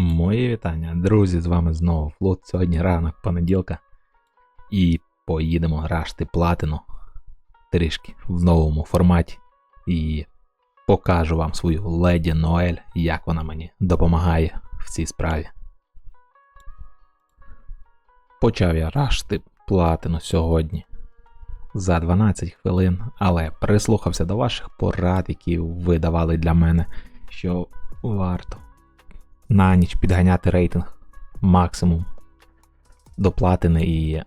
Мої вітання, друзі, з вами знову Флот. Сьогодні ранок понеділка. І поїдемо рашти платину трішки в новому форматі. І покажу вам свою леді Ноель, як вона мені допомагає в цій справі. Почав я рашти платину сьогодні за 12 хвилин, але прислухався до ваших порад, які ви давали для мене, що варто на ніч підганяти рейтинг максимум до платини і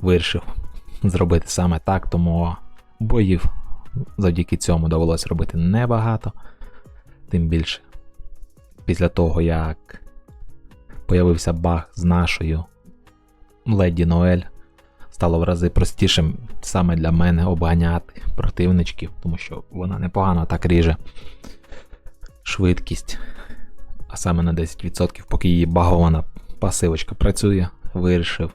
вирішив зробити саме так, тому боїв завдяки цьому довелося робити небагато. Тим більше після того, як появився баг з нашою Леді Ноель, стало в рази простішим саме для мене обганяти противничків, тому що вона непогано так ріже швидкість а саме на 10%, поки її багована пасивочка працює, вирішив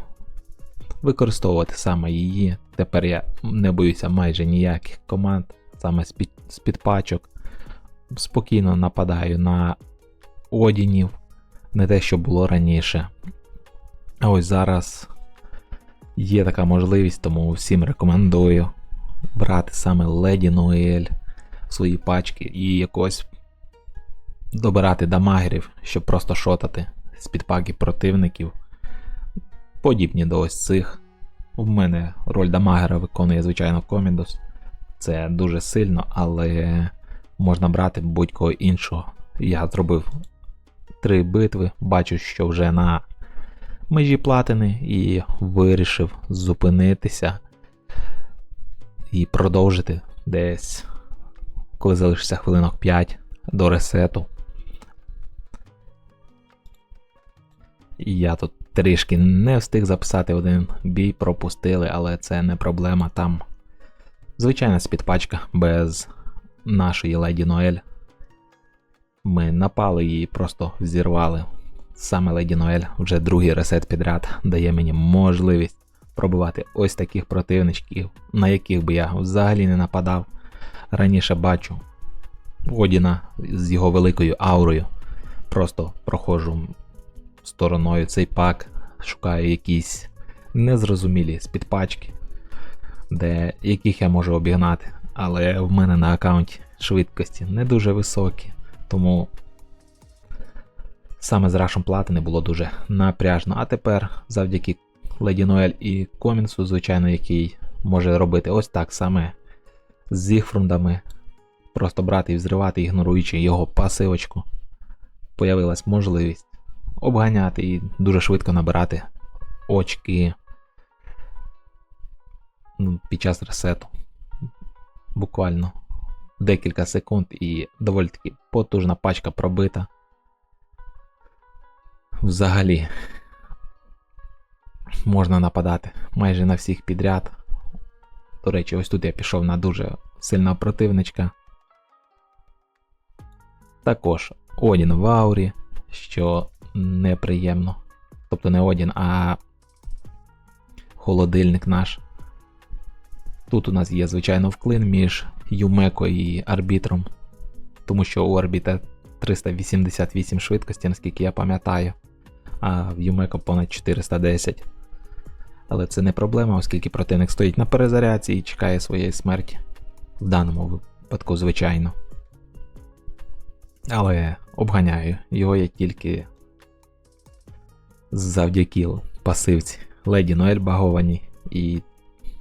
використовувати саме її. Тепер я не боюся майже ніяких команд, саме з-під, з-під пачок. Спокійно нападаю на одінів, не те, що було раніше. А ось зараз є така можливість, тому всім рекомендую брати саме Леді Ноель в свої пачки і якось добирати дамагерів, щоб просто шотати з підпаки противників. Подібні до ось цих. У мене роль дамагера виконує, звичайно, Комідос. Це дуже сильно, але можна брати будь-кого іншого. Я зробив три битви, бачу, що вже на межі платини, і вирішив зупинитися і продовжити десь, коли залишиться хвилинок 5 до ресету. Я тут трішки не встиг записати один бій, пропустили, але це не проблема. Там звичайна спідпачка без нашої Леді Ноель. Ми напали і просто зірвали. Саме Леді Ноель вже другий ресет підряд дає мені можливість пробивати ось таких противничків, на яких би я взагалі не нападав. Раніше бачу Одіна з його великою аурою. Просто проходжу стороною цей пак, шукаю якісь незрозумілі з-під де яких я можу обігнати. Але в мене на аккаунті швидкості не дуже високі, тому саме з рашем платини було дуже напряжно. А тепер завдяки Леді Ноель і Комінсу, звичайно, який може робити ось так саме з зігфрундами, просто брати і взривати, ігноруючи його пасивочку, появилась можливість обганяти і дуже швидко набирати очки ну, під час ресету. Буквально декілька секунд і доволі таки потужна пачка пробита. Взагалі можна нападати майже на всіх підряд. До речі, ось тут я пішов на дуже сильного противничка. Також Одін в аурі, що неприємно. Тобто не Одін, а холодильник наш. Тут у нас є, звичайно, вклин між Юмеко і арбітром, тому що у арбітра 388 швидкості, наскільки я пам'ятаю, а в Юмеко понад 410. Але це не проблема, оскільки противник стоїть на перезарядці і чекає своєї смерті. В даному випадку, звичайно. Але обганяю, його я тільки завдяки пасивці Леді Ноель багованій. І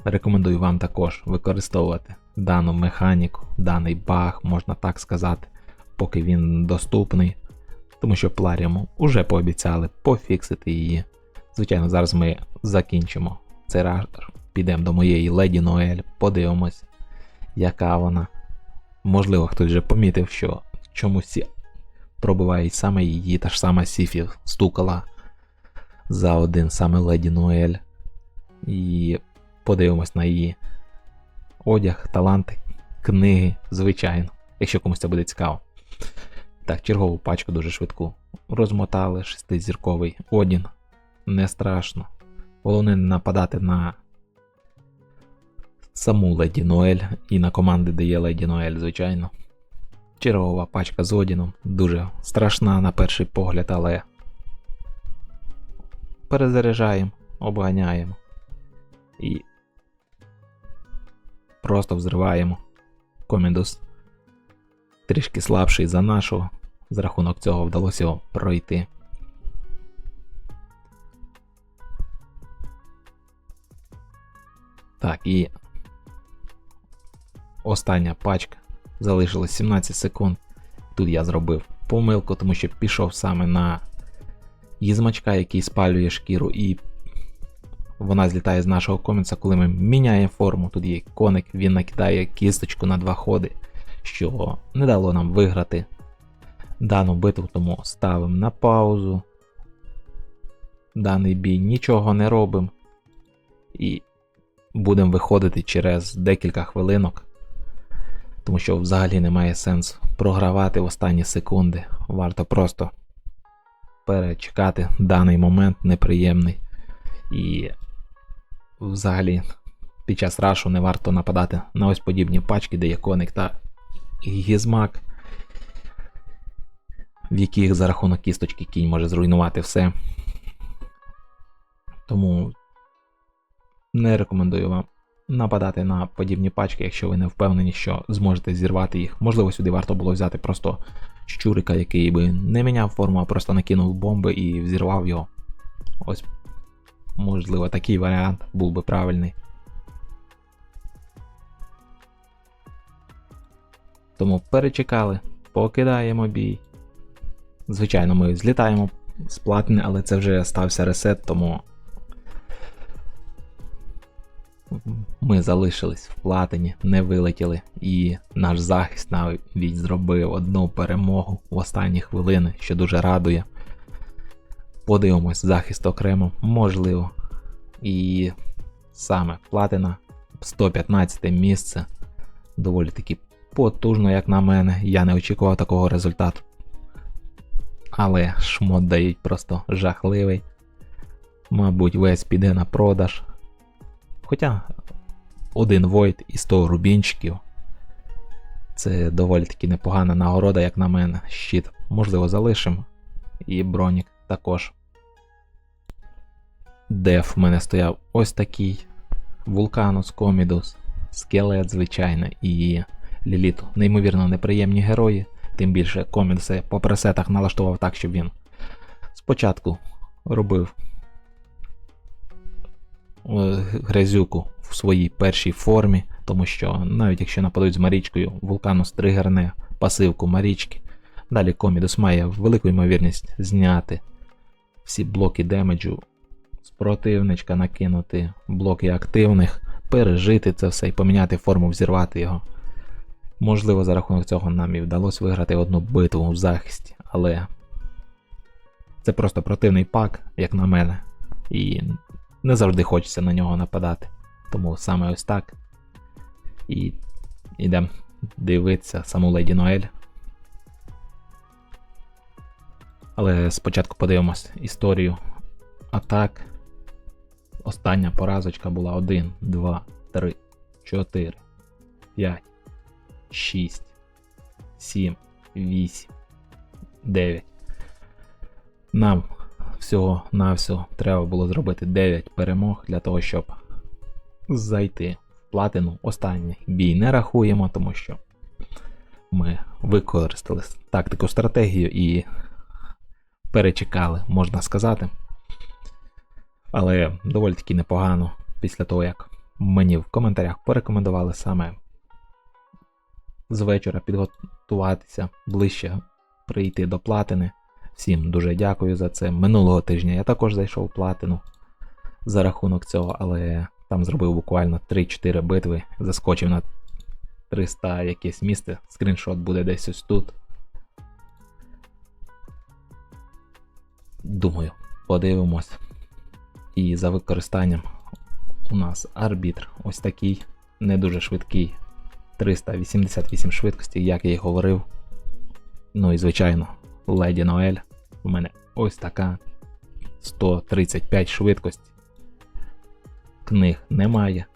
рекомендую вам також використовувати дану механіку, даний баг, можна так сказати, поки він доступний. Тому що Пларіуму вже пообіцяли пофіксити її. Звичайно, зараз ми закінчимо цей ражер, підемо до моєї Леді Ноель, подивимось, яка вона. Можливо, хтось вже помітив, що чомусь пробивають саме її, та ж сама Сіфі стукала за один саме Леді Ноель. І подивимось на її одяг, таланти, книги, звичайно, якщо комусь це буде цікаво. Так, чергову пачку дуже швидку. Розмотали шестизірковий Одін. Не страшно. Головне не нападати на саму Леді Ноель і на команди, де є Леді Ноель, звичайно. Чергова пачка з Одіном. Дуже страшна на перший погляд, але перезаряджаємо, обганяємо і просто взриваємо. Комідус трішки слабший за нашого. З рахунок цього вдалося його пройти. Так, і остання пачка. Залишилось 17 секунд. Тут я зробив помилку, тому що пішов саме на їзмачка, який спалює шкіру, і вона злітає з нашого комікса, коли ми міняємо форму. Тут є коник, він накидає кісточку на два ходи, що не дало нам виграти дану битву, тому ставимо на паузу. Даний бій нічого не робимо. І будемо виходити через декілька хвилинок, тому що взагалі немає сенсу програвати в останні секунди. Варто просто перечекати даний момент неприємний. І взагалі під час рашу не варто нападати на ось подібні пачки, де є коник та гізмак, в яких за рахунок кісточки кінь може зруйнувати все. Тому не рекомендую вам нападати на подібні пачки, якщо ви не впевнені, що зможете зірвати їх. Можливо, сюди варто було взяти просто щурика, який би не міняв форму, а просто накинув бомби і взірвав його. Ось, можливо, такий варіант був би правильний. Тому перечекали, покидаємо бій. Звичайно, ми злітаємо з платини, але це вже стався ресет, тому ми залишились в платині, не вилетіли, і наш захист навіть зробив одну перемогу в останні хвилини, що дуже радує. Подивимось, захист окремо, можливо. І саме платина 115 місце. Доволі таки потужно, як на мене. Я не очікував такого результату. Але шмот дають просто жахливий. Мабуть, весь піде на продаж. Хоча один войт і 100 рубінчиків. Це доволі таки непогана нагорода, як на мене. Щит, можливо, залишимо. І бронік також. Деф в мене стояв ось такий. Вулканус, Комідус, Скелет, звичайно, і Ліліту. Неймовірно неприємні герої. Тим більше Комідуса по пресетах налаштував так, щоб він спочатку робив Е, грязюку в своїй першій формі, тому що навіть якщо нападуть з Марічкою, вулкану стригерне пасивку Марічки, далі Комідус має велику ймовірність зняти всі блоки демеджу з противничка, накинути блоки активних, пережити це все і поміняти форму, взірвати його. Можливо, за рахунок цього нам і вдалося виграти одну битву в захисті, але це просто противний пак, як на мене. І не завжди хочеться на нього нападати. Тому саме ось так. І йдемо дивитися саму Леді Ноель. Але спочатку подивимось історію атак. Остання поразочка була 1, 2, 3, 4, 5, 6, 7, 8, 9. Нам всього на всього треба було зробити 9 перемог для того, щоб зайти в платину. Останній бій не рахуємо, тому що ми використали тактику стратегію і перечекали, можна сказати. Але доволі таки непогано після того, як мені в коментарях порекомендували саме з вечора підготуватися ближче прийти до платини. Всім дуже дякую за це. Минулого тижня я також зайшов в платину за рахунок цього, але там зробив буквально 3-4 битви, заскочив на 300 якесь місце, скріншот буде десь ось тут. Думаю, подивимось. І за використанням у нас арбітр ось такий, не дуже швидкий. 388 швидкості, як я і говорив. Ну і звичайно, Леді Ноель. У мене ось така 135 швидкості. Книг немає.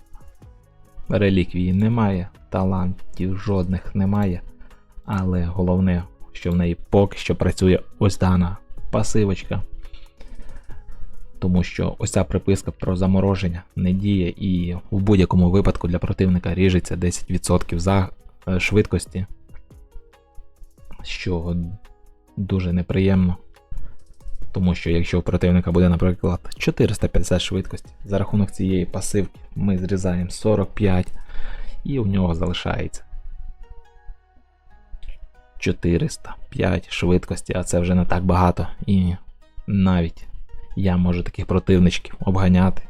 Реліквії немає, талантів жодних немає. Але головне, що в неї поки що працює ось дана пасивочка. Тому що ось ця приписка про замороження не діє і в будь-якому випадку для противника ріжеться 10% за е, швидкості, що дуже неприємно. Тому що якщо у противника буде, наприклад, 450 швидкості, за рахунок цієї пасивки ми зрізаємо 45 і у нього залишається 405 швидкості, а це вже не так багато. І навіть я можу таких противничків обганяти.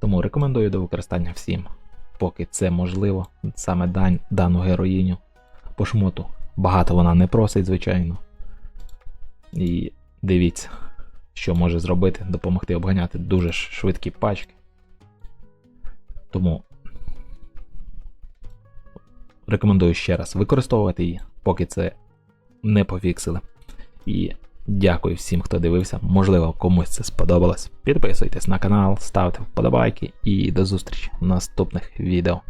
Тому рекомендую до використання всім, поки це можливо, саме дань, дану героїню по шмоту. Багато вона не просить, звичайно. І дивіться, що може зробити, допомогти обганяти дуже швидкі пачки. Тому рекомендую ще раз використовувати її, поки це не пофіксили. І дякую всім, хто дивився. Можливо, комусь це сподобалось. Підписуйтесь на канал, ставте вподобайки і до зустрічі в наступних відео.